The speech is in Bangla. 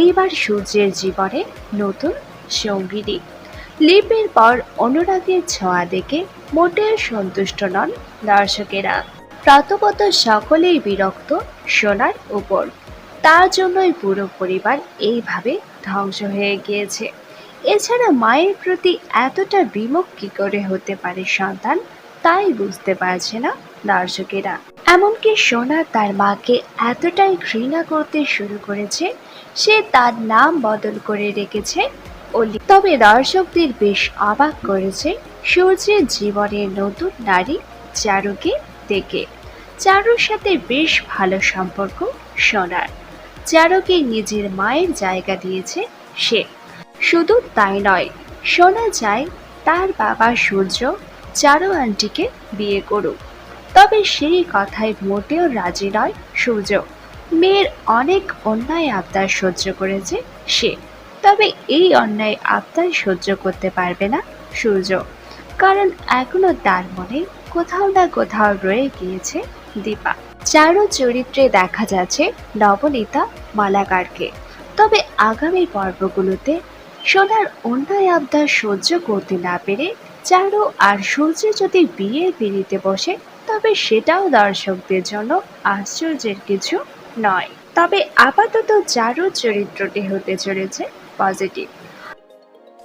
এইবার সূর্যের জীবনে নতুন সঙ্গিনী। লিপের পর অনুরাগের ছোঁয়া দেখে মোটেও সন্তুষ্ট নন দর্শকেরা। প্রথমত সকলেই বিরক্ত সোনার উপর। তার জন্যই পুরো পরিবার এইভাবে ধ্বংস হয়ে গিয়েছে। এছাড়া মায়ের প্রতি এতটা বিমুখ কী করে হতে পারে সন্তান, তাই বুঝতে পারছে না দর্শকেরা। এমনকি সোনা তার মাকে এতটাই ঘৃণা করতে শুরু করেছে, সে তার নাম বদল করে রেখেছে অলি তবে দর্শকদের বেশ অবাক করেছে সূর্যের জীবনের নতুন নারী চারুকে দেখে। চারুর সাথে বেশ ভালো সম্পর্ক সোনার। চারুকে নিজের মায়ের জায়গা দিয়েছে সে। শুধু তাই নয় শোনা যায় তার বাবা সূর্য, চারু আন্টিকে বিয়ে করুক। তবে সেই কথায় মোটেও রাজি নয় সূর্য। মেয়ের অনেক অন্যায় আবদার সহ্য করেছে সে। তবে এই অন্যায় আবদার সহ্য করতে পারবে না সূর্য। কারণ এখনও তার মনে কোথাও না কোথাও রয়ে গিয়েছে দীপা। চারো চরিত্রে দেখা যাচ্ছে নবনীতা মালাকারকে। তবে আগামী পর্বগুলোতে সোনার অন্যায় আবদার সহ্য করতে না পেরে চারু আর সূর্য যদি বিয়ের পিড়িতে বসে তবে সেটাও দর্শকদের জন্য আশ্চর্যের কিছু নয়। তবে আপাতত চারু চরিত্রটি হতে চলেছে পজিটিভ।